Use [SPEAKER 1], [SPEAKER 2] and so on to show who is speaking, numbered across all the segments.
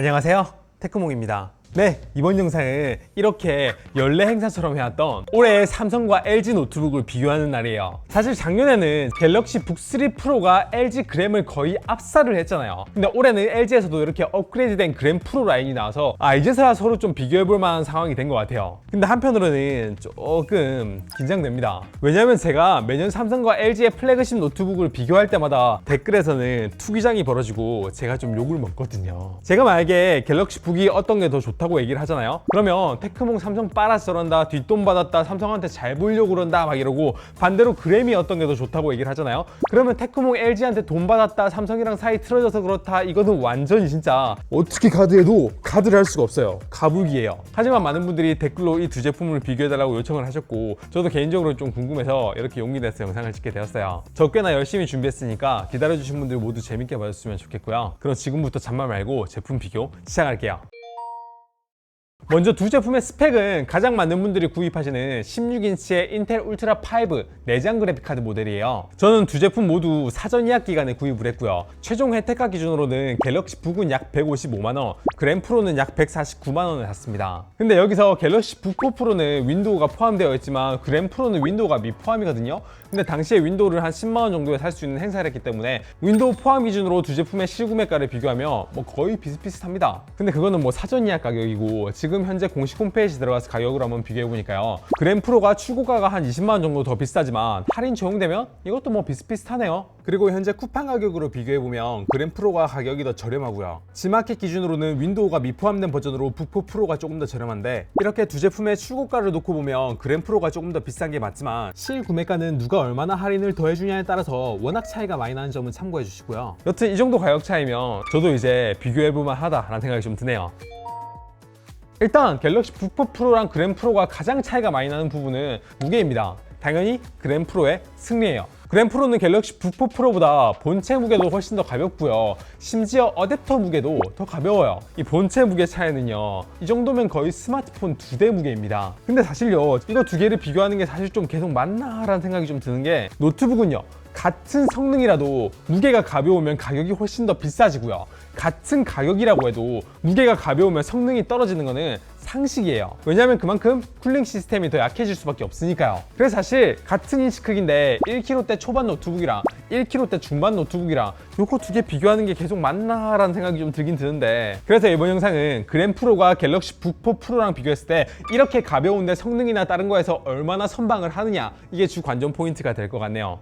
[SPEAKER 1] 안녕하세요. 테크몽입니다 네 이번 영상은 이렇게 연례 행사처럼 해왔던 올해 삼성과 LG 노트북을 비교하는 날이에요. 사실 작년에는 갤럭시 북3 프로가 LG 그램을 거의 압살을 했잖아요. 근데 올해는 LG에서도 이렇게 업그레이드된 그램 프로 라인이 나와서 아 이제서야 서로 좀 비교해볼 만한 상황이 된 것 같아요. 근데 한편으로는 조금 긴장됩니다. 왜냐면 제가 매년 삼성과 LG의 플래그십 노트북을 비교할 때마다 댓글에서는 투기장이 벌어지고 제가 좀 욕을 먹거든요. 제가 만약에 갤럭시 북이 어떤 게 더 좋다고 얘기를 하잖아요. 그러면 테크몽 삼성 빨아서 저런다 뒷돈 받았다 삼성한테 잘 보이려고 그런다 막 이러고 반대로 그램이 어떤 게 더 좋다고 얘기를 하잖아요. 그러면 테크몽 LG한테 돈 받았다 삼성이랑 사이 틀어져서 그렇다 이거는 완전히 진짜 어떻게 가드해도 가드를 할 수가 없어요. 가불기예요. 하지만 많은 분들이 댓글로 이 두 제품을 비교해달라고 요청을 하셨고 저도 개인적으로 좀 궁금해서 이렇게 용기 내서 영상을 찍게 되었어요. 저 꽤나 열심히 준비했으니까 기다려주신 분들 모두 재밌게 봐줬으면 좋겠고요. 그럼 지금부터 잔말 말고 제품 비교 시작할게요 먼저 두 제품의 스펙은 가장 많은 분들이 구입하시는 16인치의 인텔 울트라 5 내장 그래픽 카드 모델이에요. 저는 두 제품 모두 사전 예약 기간에 구입을 했고요. 최종 혜택가 기준으로는 갤럭시 북은 약 155만 원, 그램 프로는 약 149만 원을 샀습니다. 근데 여기서 갤럭시 북 4 프로는 윈도우가 포함되어 있지만 그램 프로는 윈도우가 미포함이거든요. 근데 당시에 윈도우를 한 10만 원 정도에 살 수 있는 행사를 했기 때문에 윈도우 포함 기준으로 두 제품의 실구매가를 비교하면 뭐 거의 비슷비슷합니다. 근데 그거는 뭐 사전 예약 가격이고 지금 현재 공식 홈페이지 들어가서 가격으로 한번 비교해 보니까요. 그램 프로가 출고가가 한 20만 원 정도 더 비싸지만 할인 적용되면 이것도 뭐 비슷비슷하네요. 그리고 현재 쿠팡 가격으로 비교해 보면 그램 프로가 가격이 더 저렴하고요. 지마켓 기준으로는 윈도우가 미포함된 버전으로 북4 프로가 조금 더 저렴한데 이렇게 두 제품의 출고가를 놓고 보면 그램 프로가 조금 더 비싼 게 맞지만 실구매가는 누가 얼마나 할인을 더 해주냐에 따라서 워낙 차이가 많이 나는 점은 참고해 주시고요. 여튼 이 정도 가격 차이면 저도 이제 비교해 볼만 하다라는 생각이 좀 드네요. 일단 갤럭시 북4 프로랑 그램 프로가 가장 차이가 많이 나는 부분은 무게입니다. 당연히 그램 프로의 승리예요. 그램 프로는 갤럭시 북4 프로보다 본체 무게도 훨씬 더 가볍고요. 심지어 어댑터 무게도 더 가벼워요. 이 본체 무게 차이는요. 이 정도면 거의 스마트폰 두 대 무게입니다. 근데 사실요. 이거 두 개를 비교하는 게 사실 좀 계속 맞나 라는 생각이 좀 드는 게 노트북은요. 같은 성능이라도 무게가 가벼우면 가격이 훨씬 더 비싸지고요. 같은 가격이라고 해도 무게가 가벼우면 성능이 떨어지는 거는 상식이에요. 왜냐하면 그만큼 쿨링 시스템이 더 약해질 수밖에 없으니까요. 그래서 사실 같은 인치 크기인데 1kg대 초반 노트북이랑 1kg대 중반 노트북이랑 요거 두 개 비교하는 게 계속 맞나라는 생각이 좀 들긴 드는데 그래서 이번 영상은 그램 프로가 갤럭시 북 4 프로랑 비교했을 때 이렇게 가벼운데 성능이나 다른 거에서 얼마나 선방을 하느냐 이게 주 관전 포인트가 될 것 같네요.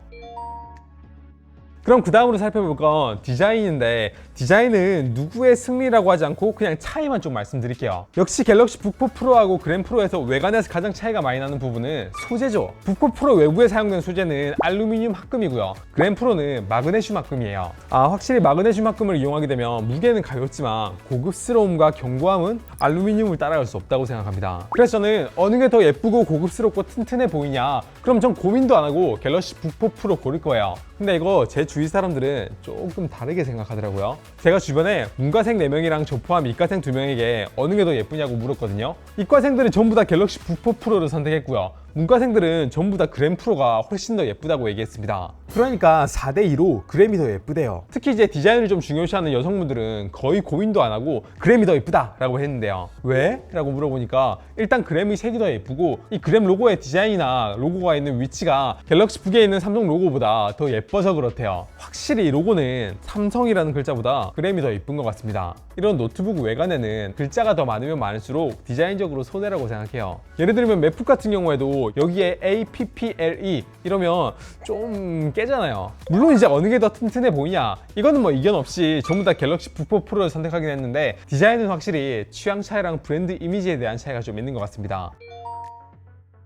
[SPEAKER 1] 그럼 그 다음으로 살펴볼 건 디자인인데 디자인은 누구의 승리라고 하지 않고 그냥 차이만 좀 말씀드릴게요. 역시 갤럭시 북4 프로하고 그램 프로에서 외관에서 가장 차이가 많이 나는 부분은 소재죠. 북4 프로 외부에 사용된 소재는 알루미늄 합금이고요. 그램 프로는 마그네슘 합금이에요. 아 확실히 마그네슘 합금을 이용하게 되면 무게는 가볍지만 고급스러움과 견고함은 알루미늄을 따라갈 수 없다고 생각합니다. 그래서 저는 어느 게 더 예쁘고 고급스럽고 튼튼해 보이냐? 그럼 전 고민도 안 하고 갤럭시 북4 프로 고를 거예요. 근데 이거 제 주위 사람들은 조금 다르게 생각하더라고요. 제가 주변에 문과생 4명이랑 저 포함 이과생 2명에게 어느 게 더 예쁘냐고 물었거든요. 이과생들은 전부 다 갤럭시 북4 프로를 선택했고요. 문과생들은 전부 다 그램 프로가 훨씬 더 예쁘다고 얘기했습니다. 그러니까 4대2로 그램이 더 예쁘대요. 특히 이제 디자인을 좀 중요시하는 여성분들은 거의 고민도 안 하고 그램이 더 예쁘다 라고 했는데요. 왜? 라고 물어보니까 일단 그램이 색이 더 예쁘고 이 그램 로고의 디자인이나 로고가 있는 위치가 갤럭시 북에 있는 삼성 로고보다 더 예뻐서 그렇대요. 확실히 이 로고는 삼성이라는 글자보다 그램이 더 예쁜 것 같습니다. 이런 노트북 외관에는 글자가 더 많으면 많을수록 디자인적으로 손해라고 생각해요. 예를 들면 맥북 같은 경우에도 여기에 APPLE 이러면 좀 깨잖아요. 물론 이제 어느 게 더 튼튼해 보이냐 이거는 뭐 이견 없이 전부 다 갤럭시 북4 프로를 선택하긴 했는데 디자인은 확실히 취향 차이랑 브랜드 이미지에 대한 차이가 좀 있는 것 같습니다.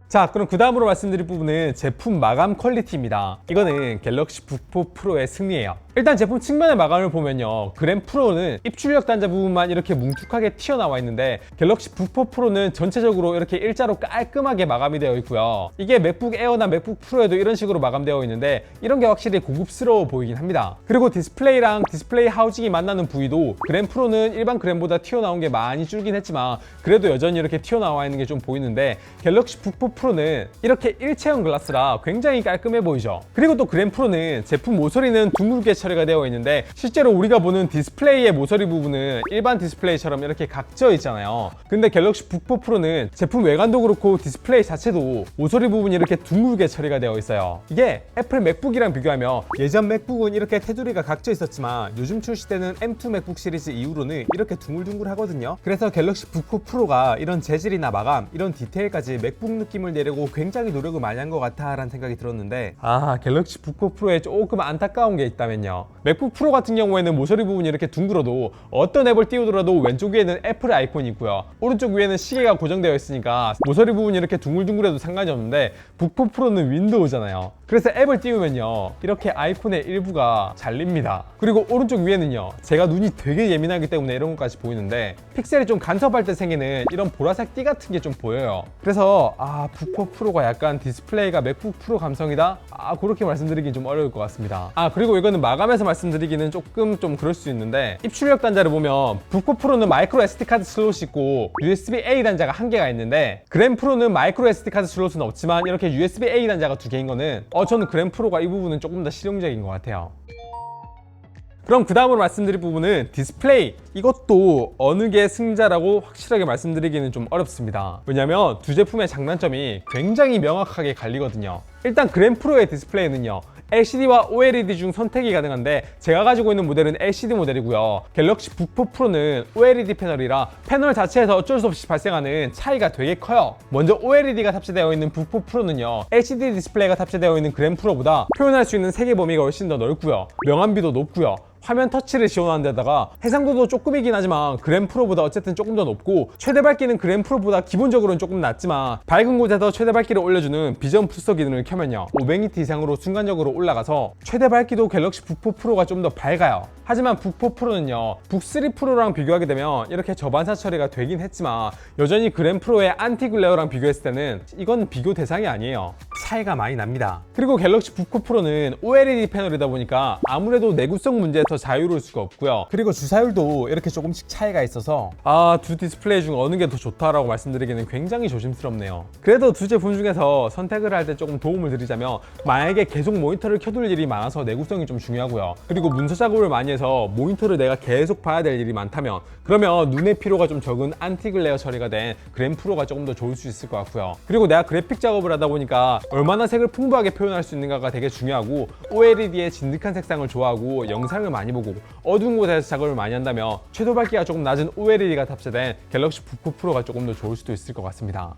[SPEAKER 1] 자 그럼 그 다음으로 말씀드릴 부분은 제품 마감 퀄리티입니다 이거는 갤럭시 북4 프로의 승리예요 일단 제품 측면의 마감을 보면요. 그램 프로는 입출력 단자 부분만 이렇게 뭉툭하게 튀어나와 있는데 갤럭시 북4 프로는 전체적으로 이렇게 일자로 깔끔하게 마감이 되어 있고요. 이게 맥북 에어나 맥북 프로에도 이런 식으로 마감되어 있는데 이런 게 확실히 고급스러워 보이긴 합니다. 그리고 디스플레이랑 디스플레이 하우징이 만나는 부위도 그램 프로는 일반 그램보다 튀어나온 게 많이 줄긴 했지만 그래도 여전히 이렇게 튀어나와 있는 게 좀 보이는데 갤럭시 북4 프로는 이렇게 일체형 글라스라 굉장히 깔끔해 보이죠. 그리고 또 그램 프로는 제품 모서리는 둥글게 처리가 되어 있는데 실제로 우리가 보는 디스플레이의 모서리 부분은 일반 디스플레이처럼 이렇게 각져 있잖아요. 근데 갤럭시 북4 프로는 제품 외관도 그렇고 디스플레이 자체도 모서리 부분이 이렇게 둥글게 처리가 되어 있어요. 이게 애플 맥북이랑 비교하면 예전 맥북은 이렇게 테두리가 각져 있었지만 요즘 출시되는 M2 맥북 시리즈 이후로는 이렇게 둥글둥글 하거든요. 그래서 갤럭시 북4 프로가 이런 재질이나 마감, 이런 디테일까지 맥북 느낌을 내려고 굉장히 노력을 많이 한 것 같아 라는 생각이 들었는데 아 갤럭시 북4 프로에 조금 안타까운 게 있다면요. 맥북 프로 같은 경우에는 모서리 부분이 이렇게 둥글어도 어떤 앱을 띄우더라도 왼쪽 위에는 애플 아이콘이 있고요. 오른쪽 위에는 시계가 고정되어 있으니까 모서리 부분이 이렇게 둥글둥글해도 상관이 없는데 북4 프로는 윈도우잖아요. 그래서 앱을 띄우면요 이렇게 아이콘의 일부가 잘립니다. 그리고 오른쪽 위에는요 제가 눈이 되게 예민하기 때문에 이런 것까지 보이는데 픽셀이 좀 간섭할 때 생기는 이런 보라색 띠 같은 게 좀 보여요. 그래서 아 북4 프로가 약간 디스플레이가 맥북 프로 감성이다. 아 그렇게 말씀드리긴 좀 어려울 것 같습니다. 아 그리고 이거는 마감 해서 말씀드리기는 조금 좀 그럴 수 있는데 입출력 단자를 보면 북4 프로는 마이크로 SD 카드 슬롯이 있고 USB A 단자가 한 개가 있는데 그램 프로는 마이크로 SD 카드 슬롯은 없지만 이렇게 USB A 단자가 두 개인 거는 어 저는 그램 프로가 이 부분은 조금 더 실용적인 것 같아요. 그럼 그 다음으로 말씀드릴 부분은 디스플레이. 이것도 어느 게 승자라고 확실하게 말씀드리기는 좀 어렵습니다. 왜냐면 두 제품의 장단점이 굉장히 명확하게 갈리거든요 일단 그램 프로의 디스플레이는요 LCD와 OLED 중 선택이 가능한데 제가 가지고 있는 모델은 LCD 모델이고요. 갤럭시 북4 프로는 OLED 패널이라 패널 자체에서 어쩔 수 없이 발생하는 차이가 되게 커요. 먼저 OLED가 탑재되어 있는 북4 프로는요 LCD 디스플레이가 탑재되어 있는 그램 프로보다 표현할 수 있는 색의 범위가 훨씬 더 넓고요. 명암비도 높고요 화면 터치를 지원하는 데다가 해상도도 조금이긴 하지만 그램 프로보다 어쨌든 조금 더 높고 최대 밝기는 그램 프로보다 기본적으로는 조금 낮지만 밝은 곳에서 최대 밝기를 올려주는 비전 부스터 기능을 켜면요. 500니트 이상으로 순간적으로 올라가서 최대 밝기도 갤럭시 북4 프로가 좀 더 밝아요. 하지만 북4 프로는요. 북3 프로랑 비교하게 되면 이렇게 저반사 처리가 되긴 했지만 여전히 그램 프로의 안티 글레어랑 비교했을 때는 이건 비교 대상이 아니에요 차이가 많이 납니다. 그리고 갤럭시 북4 프로는 OLED 패널이다 보니까 아무래도 내구성 문제에서 자유로울 수가 없고요. 그리고 주사율도 이렇게 조금씩 차이가 있어서 아 두 디스플레이 중 어느 게 더 좋다라고 말씀드리기는 굉장히 조심스럽네요. 그래도 두 제품 중에서 선택을 할 때 조금 도움을 드리자면 만약에 계속 모니터를 켜둘 일이 많아서 내구성이 좀 중요하고요. 그리고 문서 작업을 많이 해서 모니터를 내가 계속 봐야 될 일이 많다면 그러면 눈의 피로가 좀 적은 안티글레어 처리가 된 그램 프로가 조금 더 좋을 수 있을 것 같고요. 그리고 내가 그래픽 작업을 하다 보니까 얼마나 색을 풍부하게 표현할 수 있는가가 되게 중요하고 OLED의 진득한 색상을 좋아하고 영상을 많이 보고 어두운 곳에서 작업을 많이 한다면 최소 밝기가 조금 낮은 OLED가 탑재된 갤럭시 북4 프로가 조금 더 좋을 수도 있을 것 같습니다.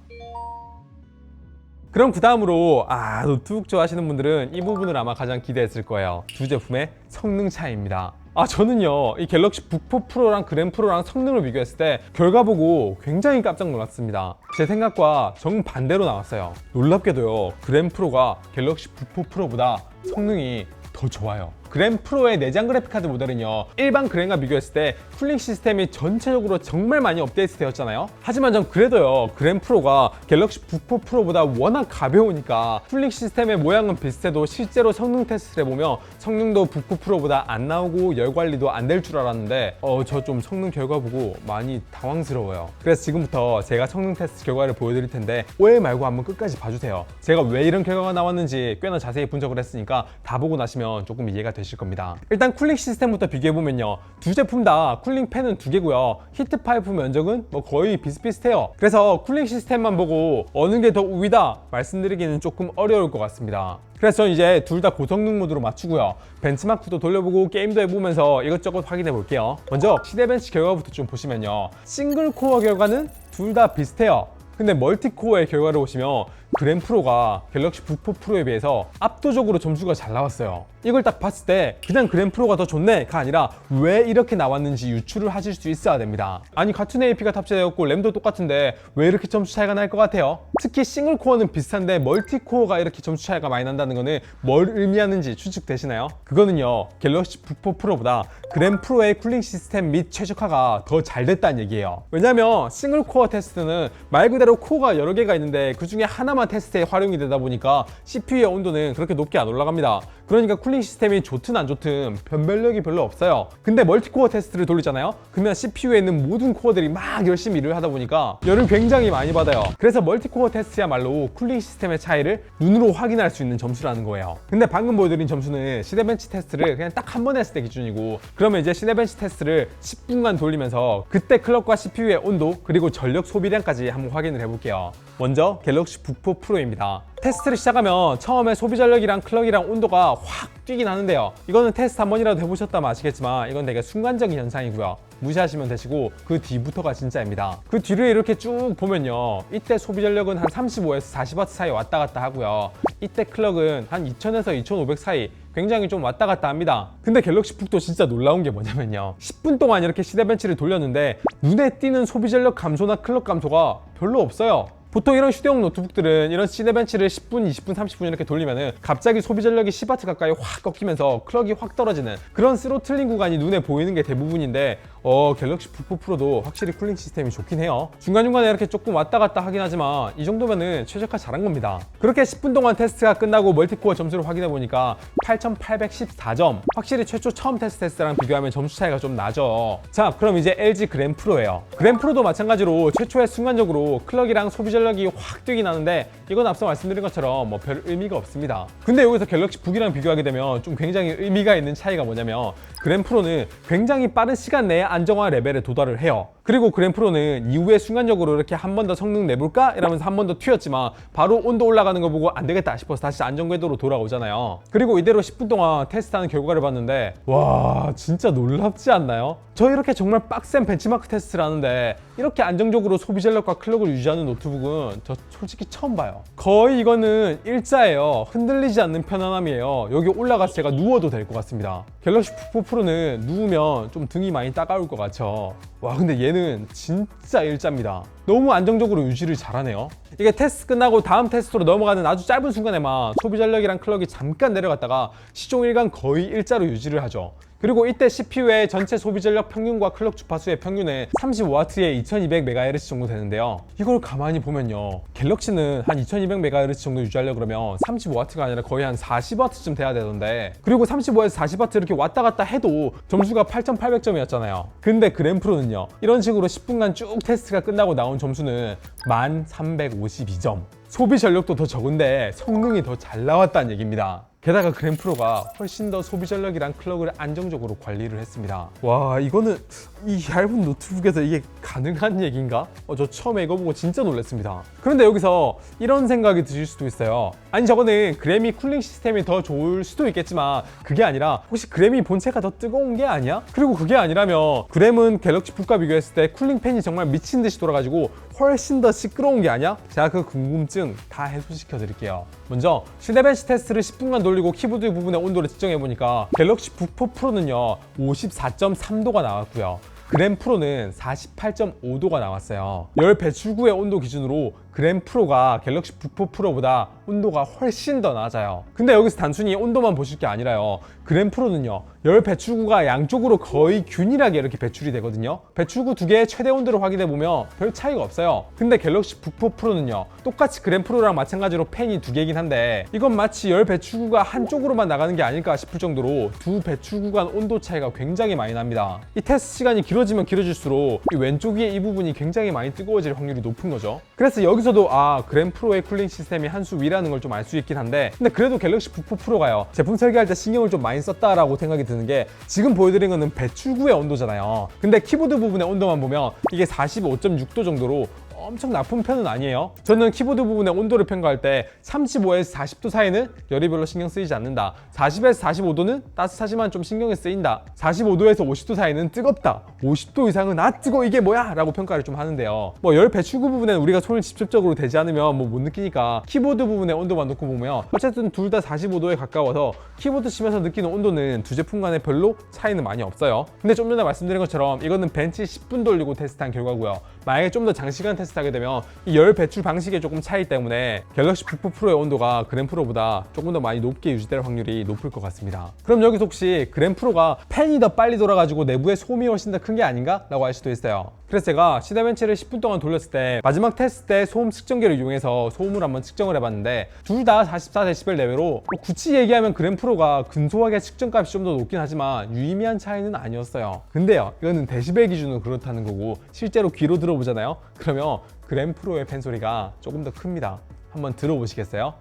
[SPEAKER 1] 그럼 그 다음으로 아 노트북 좋아하시는 분들은 이 부분을 아마 가장 기대했을 거예요. 두 제품의 성능 차이입니다 아 저는요 이 갤럭시 북4 프로랑 그램 프로랑 성능을 비교했을 때 결과 보고 굉장히 깜짝 놀랐습니다. 제 생각과 정반대로 나왔어요. 놀랍게도요 그램 프로가 갤럭시 북4 프로보다 성능이 더 좋아요 그램 프로의 내장 그래픽 카드 모델은요 일반 그램과 비교했을 때 쿨링 시스템이 전체적으로 정말 많이 업데이트 되었잖아요. 하지만 전 그래도요 그램 프로가 갤럭시 북4 프로보다 워낙 가벼우니까 쿨링 시스템의 모양은 비슷해도 실제로 성능 테스트를 해보면 성능도 북4 프로보다 안 나오고 열 관리도 안 될 줄 알았는데 어 저 좀 성능 결과 보고 많이 당황스러워요. 그래서 지금부터 제가 성능 테스트 결과를 보여드릴 텐데 오해 말고 한번 끝까지 봐주세요. 제가 왜 이런 결과가 나왔는지 꽤나 자세히 분석을 했으니까 다 보고 나시면 조금 이해가 되실 겁니다. 일단 쿨링 시스템부터 비교해보면요. 두 제품 다 쿨링 팬은 두 개고요. 히트 파이프 면적은 뭐 거의 비슷비슷해요. 그래서 쿨링 시스템만 보고 어느 게 더 우위다 말씀드리기는 조금 어려울 것 같습니다. 그래서 저는 이제 둘 다 고성능 모드로 맞추고요. 벤치마크도 돌려보고 게임도 해보면서 이것저것 확인해 볼게요. 먼저 시대벤치 결과부터 좀 보시면요. 싱글 코어 결과는 둘 다 비슷해요. 근데 멀티코어의 결과를 보시면 그램 프로가 갤럭시 북4 프로에 비해서 압도적으로 점수가 잘 나왔어요. 이걸 딱 봤을 때 그냥 그램 프로가 더 좋네가 아니라 왜 이렇게 나왔는지 유추를 하실 수 있어야 됩니다. 아니 같은 AP가 탑재되었고 램도 똑같은데 왜 이렇게 점수 차이가 날 것 같아요? 특히 싱글 코어는 비슷한데 멀티 코어가 이렇게 점수 차이가 많이 난다는 거는 뭘 의미하는지 추측되시나요? 그거는요 갤럭시 북4 프로보다 그램 프로의 쿨링 시스템 및 최적화가 더 잘 됐다는 얘기예요. 왜냐면 싱글 코어 테스트는 말 그대로 코어가 여러 개가 있는데 그 중에 하나만 테스트에 활용이 되다 보니까 CPU의 온도는 그렇게 높게 안 올라갑니다. 그러니까 쿨링 쿨링 시스템이 좋든 안 좋든 변별력이 별로 없어요. 근데 멀티코어 테스트를 돌리잖아요. 그러면 CPU에 있는 모든 코어들이 막 열심히 일을 하다 보니까 열을 굉장히 많이 받아요. 그래서 멀티코어 테스트야말로 쿨링 시스템의 차이를 눈으로 확인할 수 있는 점수라는 거예요. 근데 방금 보여드린 점수는 시대벤치 테스트를 그냥 딱 한 번 했을 때 기준이고 그러면 이제 시대벤치 테스트를 10분간 돌리면서 그때 클럭과 CPU의 온도 그리고 전력 소비량까지 한번 확인을 해볼게요. 먼저 갤럭시 북4 프로입니다. 테스트를 시작하면 처음에 소비 전력이랑 클럭이랑 온도가 확 뛰긴 하는데요. 이거는 테스트 한 번이라도 해보셨다면 아시겠지만 이건 되게 순간적인 현상이고요. 무시하시면 되시고 그 뒤부터가 진짜입니다. 그 뒤를 이렇게 쭉 보면요. 이때 소비 전력은 한 35에서 40W 사이 왔다 갔다 하고요. 이때 클럭은 한 2000에서 2500 사이 굉장히 좀 왔다 갔다 합니다. 근데 갤럭시 북도 진짜 놀라운 게 뭐냐면요. 10분 동안 이렇게 시대벤치를 돌렸는데 눈에 띄는 소비 전력 감소나 클럭 감소가 별로 없어요. 보통 이런 휴대용 노트북들은 이런 시네벤치를 10분, 20분, 30분 이렇게 돌리면은 갑자기 소비 전력이 10W 가까이 확 꺾이면서 클럭이 확 떨어지는 그런 스로틀링 구간이 눈에 보이는 게 대부분인데 어 갤럭시 북4 프로도 확실히 쿨링 시스템이 좋긴 해요. 중간중간에 이렇게 조금 왔다 갔다 하긴 하지만 이 정도면은 최적화 잘한 겁니다. 그렇게 10분 동안 테스트가 끝나고 멀티코어 점수를 확인해 보니까 8,814점. 확실히 최초 처음 테스트 때랑 비교하면 점수 차이가 좀 나죠. 자, 그럼 이제 LG 그램 프로예요. 그램 프로도 마찬가지로 최초에 순간적으로 클럭이랑 소비 전력 이 확 뛰긴 하는데 이건 앞서 말씀드린 것처럼 뭐 별 의미가 없습니다. 근데 여기서 갤럭시 북이랑 비교하게 되면 좀 굉장히 의미가 있는 차이가 뭐냐면 그램 프로는 굉장히 빠른 시간 내에 안정화 레벨에 도달을 해요. 그리고 그램 프로는 이후에 순간적으로 이렇게 한 번 더 성능 내볼까? 이러면서 한 번 더 튀었지만 바로 온도 올라가는 거 보고 안 되겠다 싶어서 다시 안정 궤도로 돌아오잖아요. 그리고 이대로 10분 동안 테스트하는 결과를 봤는데 와 진짜 놀랍지 않나요? 저 이렇게 정말 빡센 벤치마크 테스트를 하는데 이렇게 안정적으로 소비 전력과 클럭을 유지하는 노트북은 저 솔직히 처음 봐요. 거의 이거는 일자예요. 흔들리지 않는 편안함이에요. 여기 올라가서 제가 누워도 될 것 같습니다. 갤럭시 북4 프로는 누우면 좀 등이 많이 따가울 것 같죠. 와 근데 얘는 진짜 일자입니다. 너무 안정적으로 유지를 잘하네요. 이게 테스트 끝나고 다음 테스트로 넘어가는 아주 짧은 순간에만 소비 전력이랑 클럭이 잠깐 내려갔다가 시종일관 거의 일자로 유지를 하죠. 그리고 이때 CPU의 전체 소비 전력 평균과 클럭 주파수의 평균은 35W에 2200MHz 정도 되는데요. 이걸 가만히 보면요. 갤럭시는 한 2200MHz 정도 유지하려고 그러면 35W가 아니라 거의 한 40W쯤 돼야 되던데 그리고 35에서 40W 이렇게 왔다 갔다 해도 점수가 8800점이었잖아요. 근데 그램프로는요. 이런 식으로 10분간 쭉 테스트가 끝나고 나온 점수는 1352점. 소비 전력도 더 적은데 성능이 더 잘 나왔다는 얘기입니다. 게다가 그램프로가 훨씬 더 소비 전력이랑 클럭을 안정적으로 관리를 했습니다. 와 이거는 이 얇은 노트북에서 이게 가능한 얘기인가? 어, 저 처음에 이거 보고 진짜 놀랐습니다. 그런데 여기서 이런 생각이 드실 수도 있어요. 아니 저거는 그램이 쿨링 시스템이 더 좋을 수도 있겠지만 그게 아니라 혹시 그램이 본체가 더 뜨거운 게 아니야? 그리고 그게 아니라면 그램은 갤럭시 북과 비교했을 때 쿨링 팬이 정말 미친 듯이 돌아가지고 훨씬 더 시끄러운 게 아니야? 제가 그 궁금증 다 해소시켜 드릴게요. 먼저 시대벤치 테스트를 10분간 돌리고 키보드 부분의 온도를 측정해 보니까 갤럭시 북4 프로는요 54.3도가 나왔고요. 그램 프로는 48.5도가 나왔어요. 열 배출구의 온도 기준으로 그램 프로가 갤럭시 북4 프로보다 온도가 훨씬 더 낮아요. 근데 여기서 단순히 온도만 보실 게 아니라요. 그램 프로는요. 열 배출구가 양쪽으로 거의 균일하게 이렇게 배출이 되거든요. 배출구 두 개의 최대 온도를 확인해 보면 별 차이가 없어요. 근데 갤럭시 북4 프로는요. 똑같이 그램 프로랑 마찬가지로 팬이 두 개이긴 한데 이건 마치 열 배출구가 한쪽으로만 나가는 게 아닐까 싶을 정도로 두 배출구 간 온도 차이가 굉장히 많이 납니다. 이 테스트 시간이 길어지면 길어질수록 이 왼쪽 위에 이 부분이 굉장히 많이 뜨거워질 확률이 높은 거죠. 그래서 여기 서도 아 그램 프로의 쿨링 시스템이 한 수 위라는 걸 좀 알 수 있긴 한데 근데 그래도 갤럭시 북4 프로가요. 제품 설계할 때 신경을 좀 많이 썼다라고 생각이 드는 게 지금 보여드린 거는 배출구의 온도잖아요. 근데 키보드 부분의 온도만 보면 이게 45.6도 정도로 엄청 나쁜 편은 아니에요. 저는 키보드 부분의 온도를 평가할 때 35에서 40도 사이는 열이 별로 신경 쓰이지 않는다. 40에서 45도는 따뜻하지만 좀 신경이 쓰인다. 45도에서 50도 사이는 뜨겁다. 50도 이상은 아 뜨거 이게 뭐야? 라고 평가를 좀 하는데요. 뭐 열 배출구 부분에는 우리가 손을 직접적으로 대지 않으면 뭐 못 느끼니까 키보드 부분의 온도만 놓고 보면 어쨌든 둘 다 45도에 가까워서 키보드 치면서 느끼는 온도는 두 제품 간에 별로 차이는 많이 없어요. 근데 좀 전에 말씀드린 것처럼 이거는 벤치 10분 돌리고 테스트한 결과고요. 만약에 좀 더 장시간 테스트 테스트하게 되면 이 열 배출 방식에 조금 차이 때문에 갤럭시 북4 프로의 온도가 그램 프로보다 조금 더 많이 높게 유지될 확률이 높을 것 같습니다. 그럼 여기서 혹시 그램 프로가 팬이 더 빨리 돌아가지고 내부의 소음이 훨씬 더 큰 게 아닌가? 라고 할 수도 있어요. 그래서 제가 시다벤치를 10분 동안 돌렸을 때 마지막 테스트 때 소음 측정기를 이용해서 소음을 한번 측정을 해봤는데 둘 다 44데시벨 내외로 뭐 굳이 얘기하면 그램 프로가 근소하게 측정값이 좀 더 높긴 하지만 유의미한 차이는 아니었어요. 근데요, 이거는 데시벨 기준으로 그렇다는 거고 실제로 귀로 들어보잖아요. 그러면 그램 프로의 팬 소리가 조금 더 큽니다. 한번 들어보시겠어요?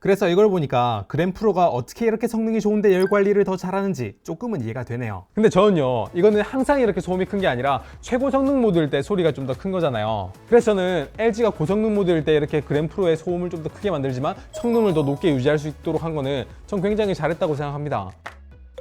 [SPEAKER 1] 그래서 이걸 보니까 그램 프로가 어떻게 이렇게 성능이 좋은데 열 관리를 더 잘하는지 조금은 이해가 되네요. 근데 저는요, 이거는 항상 이렇게 소음이 큰 게 아니라 최고 성능 모드일 때 소리가 좀 더 큰 거잖아요. 그래서 저는 LG가 고성능 모드일 때 이렇게 그램 프로의 소음을 좀 더 크게 만들지만 성능을 더 높게 유지할 수 있도록 한 거는 전 굉장히 잘했다고 생각합니다.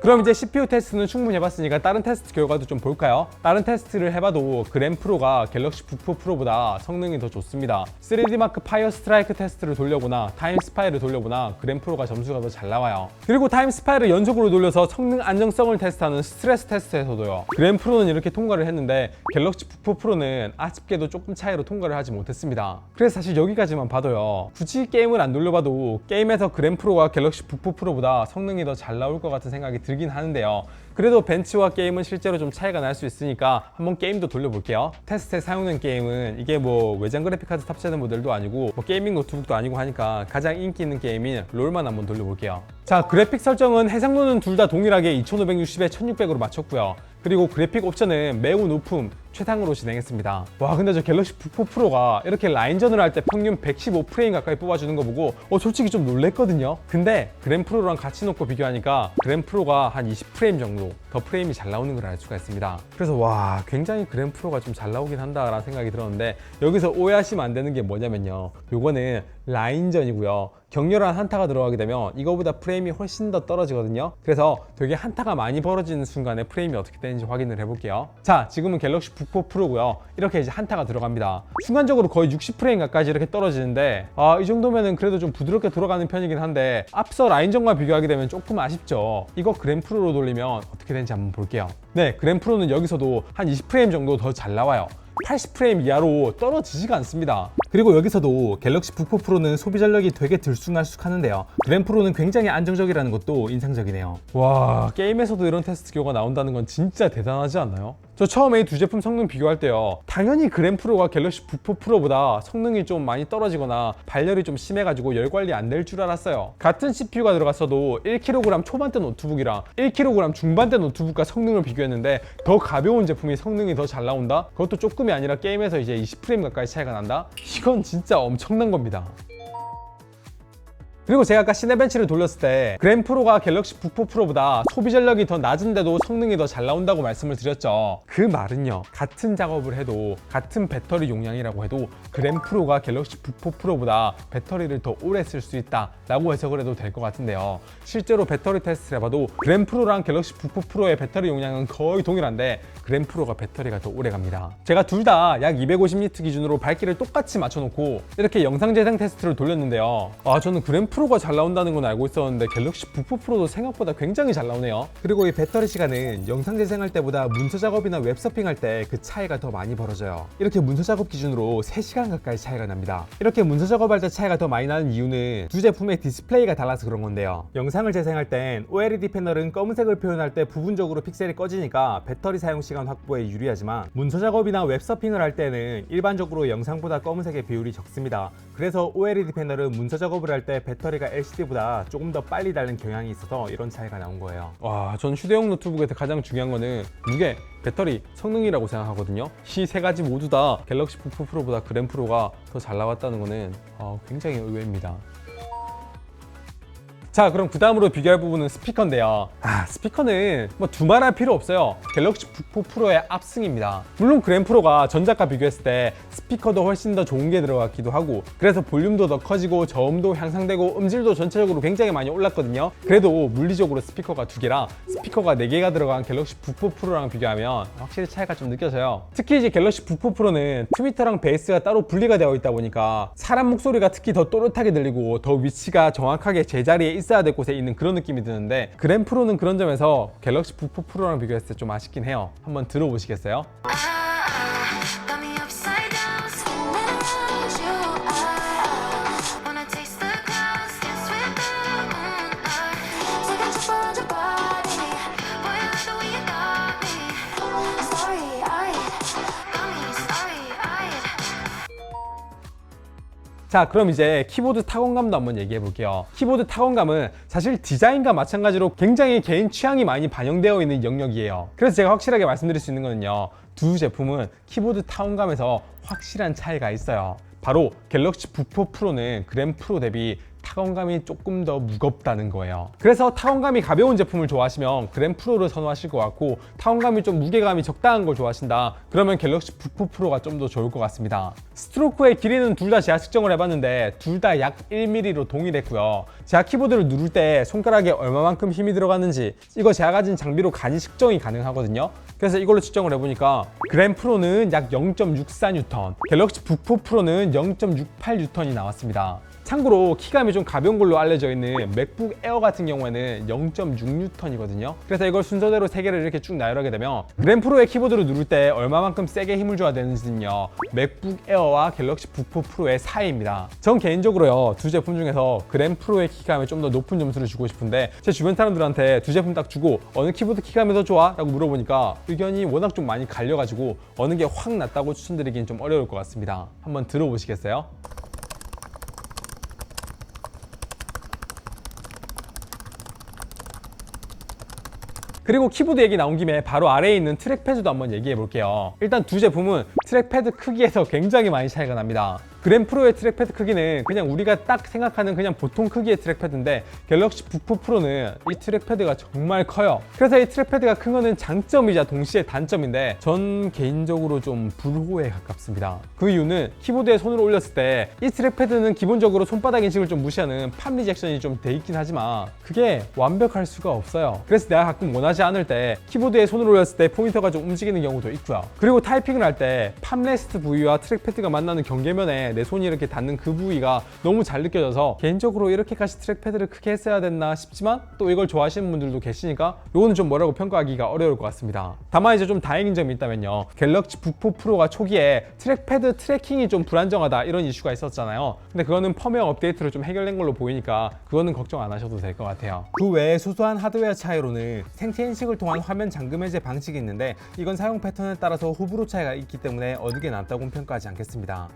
[SPEAKER 1] 그럼 이제 CPU 테스트는 충분히 해봤으니까 다른 테스트 결과도 좀 볼까요? 다른 테스트를 해봐도 그램 프로가 갤럭시 북4 프로보다 성능이 더 좋습니다. 3D 마크 파이어 스트라이크 테스트를 돌려보나 타임 스파이를 돌려보나 그램 프로가 점수가 더 잘 나와요. 그리고 타임 스파이를 연속으로 돌려서 성능 안정성을 테스트하는 스트레스 테스트에서도요. 그램 프로는 이렇게 통과를 했는데 갤럭시 북4 프로는 아쉽게도 조금 차이로 통과를 하지 못했습니다. 그래서 사실 여기까지만 봐도요. 굳이 게임을 안 돌려봐도 게임에서 그램 프로가 갤럭시 북4 프로보다 성능이 더 잘 나올 것 같은 생각이 들긴 하는데요. 그래도 벤치와 게임은 실제로 좀 차이가 날 수 있으니까 한번 게임도 돌려볼게요. 테스트에 사용된 게임은 이게 뭐 외장 그래픽 카드 탑재된 모델도 아니고 뭐 게이밍 노트북도 아니고 하니까 가장 인기 있는 게임인 롤만 한번 돌려볼게요. 자, 그래픽 설정은 해상도는 둘 다 동일하게 2560에 1600으로 맞췄고요. 그리고 그래픽 옵션은 매우 높음 최상으로 진행했습니다. 와 근데 저 갤럭시 북4 프로가 이렇게 라인전을 할 때 평균 115프레임 가까이 뽑아주는 거 보고 어 솔직히 좀 놀랬거든요. 근데 그램 프로랑 같이 놓고 비교하니까 그램 프로가 한 20프레임 정도 더 프레임이 잘 나오는 걸 알 수가 있습니다. 그래서 와 굉장히 그램 프로가 좀 잘 나오긴 한다 라는 생각이 들었는데 여기서 오해하시면 안 되는 게 뭐냐면요. 요거는 라인전이고요. 격렬한 한타가 들어가게 되면 이거보다 프레임이 훨씬 더 떨어지거든요. 그래서 되게 한타가 많이 벌어지는 순간에 프레임이 어떻게 되는지 확인을 해볼게요. 자, 지금은 갤럭시 북4 프로고요. 이렇게 이제 한타가 들어갑니다. 순간적으로 거의 60프레임 가까이 이렇게 떨어지는데 아, 이 정도면은 그래도 좀 부드럽게 돌아가는 편이긴 한데 앞서 라인전과 비교하게 되면 조금 아쉽죠. 이거 그램 프로로 돌리면 어떻게 되는지 한번 볼게요. 네, 그램 프로는 여기서도 한 20프레임 정도 더 잘 나와요. 80프레임 이하로 떨어지지가 않습니다. 그리고 여기서도 갤럭시 북4 프로는 소비 전력이 되게 들쑥날쑥하는데요. 그램 프로는 굉장히 안정적이라는 것도 인상적이네요. 와 게임에서도 이런 테스트 결과가 나온다는 건 진짜 대단하지 않나요? 저 처음에 이 두 제품 성능 비교할 때요. 당연히 그램 프로가 갤럭시 북4 프로보다 성능이 좀 많이 떨어지거나 발열이 좀 심해가지고 열 관리 안 될 줄 알았어요. 같은 CPU가 들어갔어도 1kg 초반대 노트북이랑 1kg 중반대 노트북과 성능을 비교했는데 더 가벼운 제품이 성능이 더 잘 나온다? 그것도 조금 이 아니라 게임에서 이제 20프레임 가까이 차이가 난다? 이건 진짜 엄청난 겁니다. 그리고 제가 아까 시네벤치를 돌렸을 때 그램 프로가 갤럭시 북4 프로보다 소비 전력이 더 낮은데도 성능이 더 잘 나온다고 말씀을 드렸죠. 그 말은요. 같은 작업을 해도 같은 배터리 용량이라고 해도 그램 프로가 갤럭시 북4 프로보다 배터리를 더 오래 쓸 수 있다 라고 해석을 해도 될 것 같은데요. 실제로 배터리 테스트를 해봐도 그램 프로랑 갤럭시 북4 프로의 배터리 용량은 거의 동일한데 그램 프로가 배터리가 더 오래 갑니다. 제가 둘 다 약 250리트 기준으로 밝기를 똑같이 맞춰놓고 이렇게 영상 재생 테스트를 돌렸는데요. 아 저는 그램 프 로가 잘 나온다는 건 알고 있었는데 갤럭시 북4 프로도 생각보다 굉장히 잘 나오네요. 그리고 이 배터리 시간은 영상 재생할 때보다 문서 작업이나 웹서핑 할 때 그 차이가 더 많이 벌어져요. 이렇게 문서 작업 기준으로 3시간 가까이 차이가 납니다. 이렇게 문서 작업할 때 차이가 더 많이 나는 이유는 두 제품의 디스플레이가 달라서 그런 건데요. 영상을 재생할 땐 OLED 패널은 검은색을 표현할 때 부분적으로 픽셀이 꺼지니까 배터리 사용 시간 확보에 유리하지만 문서 작업이나 웹서핑을 할 때는 일반적으로 영상보다 검은색의 비율이 적습니다. 그래서 OLED 패널은 문서 작업을 할 때 배터리 가 LCD보다 조금 더 빨리 닳는 경향이 있어서 이런 차이가 나온 거예요. 와, 전 휴대용 노트북에서 가장 중요한 거는 무게, 배터리, 성능이라고 생각하거든요. 이세 가지 모두 다 갤럭시 북4 프로보다 그램 프로가 더 잘 나왔다는 거는 어, 굉장히 의외입니다. 자 그럼 그 다음으로 비교할 부분은 스피커인데요. 아. 스피커는 뭐 두말할 필요 없어요. 갤럭시 북4 프로의 압승입니다. 물론 그램 프로가 전작과 비교했을 때 스피커도 훨씬 더 좋은 게 들어갔기도 하고 그래서 볼륨도 더 커지고 저음도 향상되고 음질도 전체적으로 굉장히 많이 올랐거든요. 그래도 물리적으로 스피커가 두 개라 스피커가 네 개가 들어간 갤럭시 북4 프로랑 비교하면 확실히 차이가 좀 느껴져요. 특히 이제 갤럭시 북4 프로는 트위터랑 베이스가 따로 분리가 되어 있다 보니까 사람 목소리가 특히 더 또렷하게 들리고 더 위치가 정확하게 제자리에 있 있어야 될 곳에 있는 그런 느낌이 드는데 그램 프로는 그런 점에서 갤럭시 북4 프로랑 비교했을 때 좀 아쉽긴 해요. 한번 들어보시겠어요? 자 그럼 이제 키보드 타건감도 한번 얘기해 볼게요. 키보드 타건감은 사실 디자인과 마찬가지로 굉장히 개인 취향이 많이 반영되어 있는 영역이에요. 그래서 제가 확실하게 말씀드릴 수 있는 거는요 두 제품은 키보드 타건감에서 확실한 차이가 있어요. 바로 갤럭시 북4 프로는 그램 프로 대비 타건감이 조금 더 무겁다는 거예요. 그래서 타건감이 가벼운 제품을 좋아하시면 그램 프로를 선호하실 것 같고 타건감이 좀 무게감이 적당한 걸 좋아하신다. 그러면 갤럭시 북4 프로가 좀 더 좋을 것 같습니다. 스트로크의 길이는 둘 다 제가 측정을 해봤는데 둘 다 약 1mm로 동일했고요. 제가 키보드를 누를 때 손가락에 얼마만큼 힘이 들어갔는지 이거 제가 가진 장비로 간이 측정이 가능하거든요. 그래서 이걸로 측정을 해보니까 그램 프로는 약 0.64N, 갤럭시 북4 프로는 0.68N이 나왔습니다. 참고로 키감이 좀 가벼운 걸로 알려져 있는 맥북 에어 같은 경우에는 0.6N이거든요. 그래서 이걸 순서대로 세 개를 이렇게 쭉 나열하게 되면 그램 프로의 키보드를 누를 때 얼마만큼 세게 힘을 줘야 되는지는요. 맥북 에어와 갤럭시 북4 프로의 사이입니다. 전 개인적으로요 두 제품 중에서 그램 프로의 키감에 좀 더 높은 점수를 주고 싶은데 제 주변 사람들한테 두 제품 딱 주고 어느 키보드 키감이 더 좋아? 라고 물어보니까 의견이 워낙 좀 많이 갈려가지고 어느 게 확 낫다고 추천드리긴 좀 어려울 것 같습니다. 한번 들어보시겠어요? 그리고 키보드 얘기 나온 김에 바로 아래에 있는 트랙패드도 한번 얘기해 볼게요. 일단 두 제품은 트랙패드 크기에서 굉장히 많이 차이가 납니다. 그램 프로의 트랙패드 크기는 그냥 우리가 딱 생각하는 그냥 보통 크기의 트랙패드인데 갤럭시 북4 프로는 이 트랙패드가 정말 커요. 그래서 이 트랙패드가 큰 거는 장점이자 동시에 단점인데 전 개인적으로 좀 불호에 가깝습니다. 그 이유는 키보드에 손을 올렸을 때 이 트랙패드는 기본적으로 손바닥 인식을 좀 무시하는 팜 리젝션이 좀 돼 있긴 하지만 그게 완벽할 수가 없어요. 그래서 내가 가끔 원하지 않을 때 키보드에 손을 올렸을 때 포인터가 좀 움직이는 경우도 있고요. 그리고 타이핑을 할때 팜레스트 부위와 트랙패드가 만나는 경계면 에 내 손이 이렇게 닿는 그 부위가 너무 잘 느껴져서 개인적으로 이렇게까지 트랙패드를 크게 했어야 됐나 싶지만 또 이걸 좋아하시는 분들도 계시니까 이거는 좀 뭐라고 평가하기가 어려울 것 같습니다. 다만 이제 좀 다행인 점이 있다면요. 갤럭시 북4 프로가 초기에 트랙패드 트래킹이 좀 불안정하다 이런 이슈가 있었잖아요. 근데 그거는 펌웨어 업데이트로 좀 해결된 걸로 보이니까 그거는 걱정 안 하셔도 될 것 같아요. 그 외에 소소한 하드웨어 차이로는 생체 인식을 통한 화면 잠금 해제 방식이 있는데 이건 사용 패턴에 따라서 호불호 차이가 있기 때문에 어느 게 낫다고는 평가하지 않겠습니다.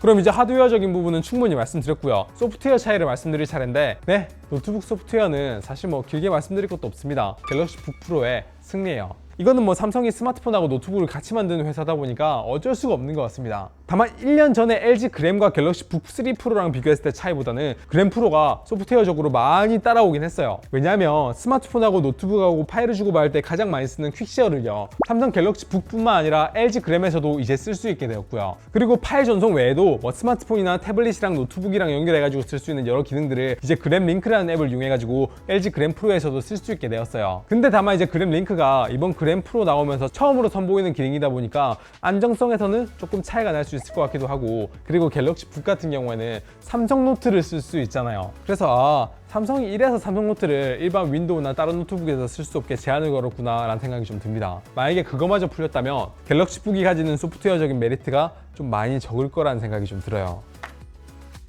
[SPEAKER 1] 그럼 이제 하드웨어적인 부분은 충분히 말씀드렸고요. 소프트웨어 차이를 말씀드릴 차례인데, 네, 노트북 소프트웨어는 사실 뭐 길게 말씀드릴 것도 없습니다. 갤럭시 북 프로의 승리예요. 이거는 뭐 삼성이 스마트폰하고 노트북을 같이 만드는 회사다 보니까 어쩔 수가 없는 것 같습니다. 다만 1년 전에 LG 그램과 갤럭시 북 3 프로랑 비교했을 때 차이보다는 그램 프로가 소프트웨어적으로 많이 따라오긴 했어요. 왜냐하면 스마트폰하고 노트북하고 파일을 주고받을 때 가장 많이 쓰는 퀵쉐어를요. 삼성 갤럭시 북뿐만 아니라 LG 그램에서도 이제 쓸 수 있게 되었고요. 그리고 파일 전송 외에도 뭐 스마트폰이나 태블릿이랑 노트북이랑 연결해가지고 쓸 수 있는 여러 기능들을 이제 그램 링크라는 앱을 이용해가지고 LG 그램 프로에서도 쓸 수 있게 되었어요. 근데 다만 이제 그램 링크가 이번 그램 프로 나오면서 처음으로 선보이는 기능이다 보니까 안정성에서는 조금 차이가 날 수 있을 것 같기도 하고 그리고 갤럭시 북 같은 경우에는 삼성 노트를 쓸 수 있잖아요. 그래서 아, 삼성이 이래서 삼성 노트를 일반 윈도우나 다른 노트북에서 쓸 수 없게 제한을 걸었구나 라는 생각이 좀 듭니다. 만약에 그거마저 풀렸다면 갤럭시 북이 가지는 소프트웨어적인 메리트가 좀 많이 적을 거라는 생각이 좀 들어요.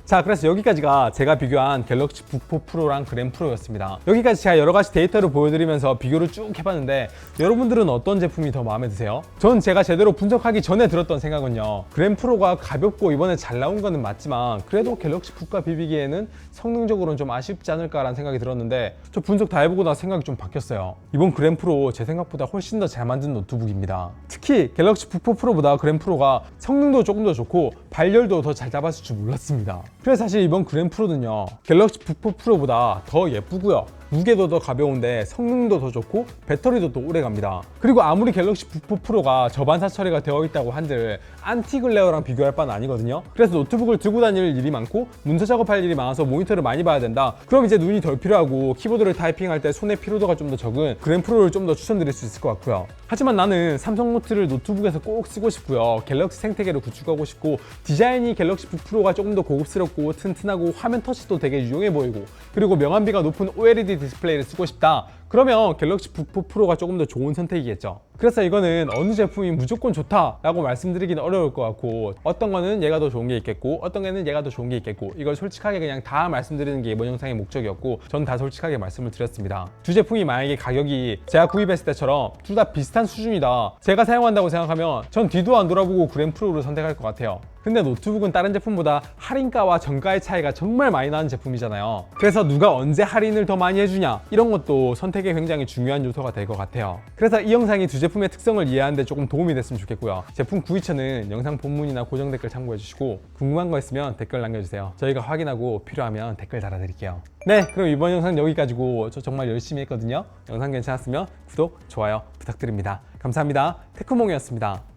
[SPEAKER 1] 자 그래서 여기까지가 제가 비교한 갤럭시 북4 프로랑 그램 프로였습니다. 여기까지 제가 여러 가지 데이터를 보여드리면서 비교를 쭉 해봤는데 여러분들은 어떤 제품이 더 마음에 드세요? 전 제가 제대로 분석하기 전에 들었던 생각은요. 그램 프로가 가볍고 이번에 잘 나온 거는 맞지만 그래도 갤럭시 북과 비비기에는 성능적으로는 좀 아쉽지 않을까라는 생각이 들었는데 저 분석 다 해보고 나서 생각이 좀 바뀌었어요. 이번 그램 프로 제 생각보다 훨씬 더 잘 만든 노트북입니다. 특히 갤럭시 북4 프로보다 그램 프로가 성능도 조금 더 좋고 발열도 더 잘 잡았을 줄 몰랐습니다 그래서 사실 이번 그램 프로는요 갤럭시 북4 프로보다 더 예쁘고요 무게도 더 가벼운데 성능도 더 좋고 배터리도 또 오래 갑니다. 그리고 아무리 갤럭시 북4 프로가 저반사 처리가 되어 있다고 한들 안티글레어랑 비교할 바는 아니거든요. 그래서 노트북을 들고 다닐 일이 많고 문서 작업할 일이 많아서 모니터를 많이 봐야 된다. 그럼 이제 눈이 덜 필요하고 키보드를 타이핑할 때 손의 피로도가 좀 더 적은 그램 프로를 좀 더 추천드릴 수 있을 것 같고요. 하지만 나는 삼성 노트를 노트북에서 꼭 쓰고 싶고요. 갤럭시 생태계를 구축하고 싶고 디자인이 갤럭시 북 프로가 조금 더 고급스럽고 튼튼하고 화면 터치도 되게 유용해 보이고 그리고 명암비가 높은 OLED 디스플레이를 쓰고 싶다. 그러면 갤럭시 북4 프로가 조금 더 좋은 선택이겠죠. 그래서 이거는 어느 제품이 무조건 좋다라고 말씀드리기는 어려울 것 같고 어떤 거는 얘가 더 좋은 게 있겠고 어떤 거는 얘가 더 좋은 게 있겠고 이걸 솔직하게 그냥 다 말씀드리는 게 이번 영상의 목적이었고 전 다 솔직하게 말씀을 드렸습니다. 두 제품이 만약에 가격이 제가 구입했을 때처럼 둘 다 비슷한 수준이다. 제가 사용한다고 생각하면 전 뒤도 안 돌아보고 그램 프로를 선택할 것 같아요. 근데 노트북은 다른 제품보다 할인가와 정가의 차이가 정말 많이 나는 제품이잖아요. 그래서 누가 언제 할인을 더 많이 해주냐 이런 것도 선택에 굉장히 중요한 요소가 될 것 같아요. 그래서 이 영상이 두 제품의 특성을 이해하는데 조금 도움이 됐으면 좋겠고요. 제품 구입처는 영상 본문이나 고정 댓글 참고해 주시고 궁금한 거 있으면 댓글 남겨주세요. 저희가 확인하고 필요하면 댓글 달아드릴게요. 네, 그럼 이번 영상 여기까지고 저 정말 열심히 했거든요. 영상 괜찮았으면 구독, 좋아요 부탁드립니다. 감사합니다. 테크몽이었습니다.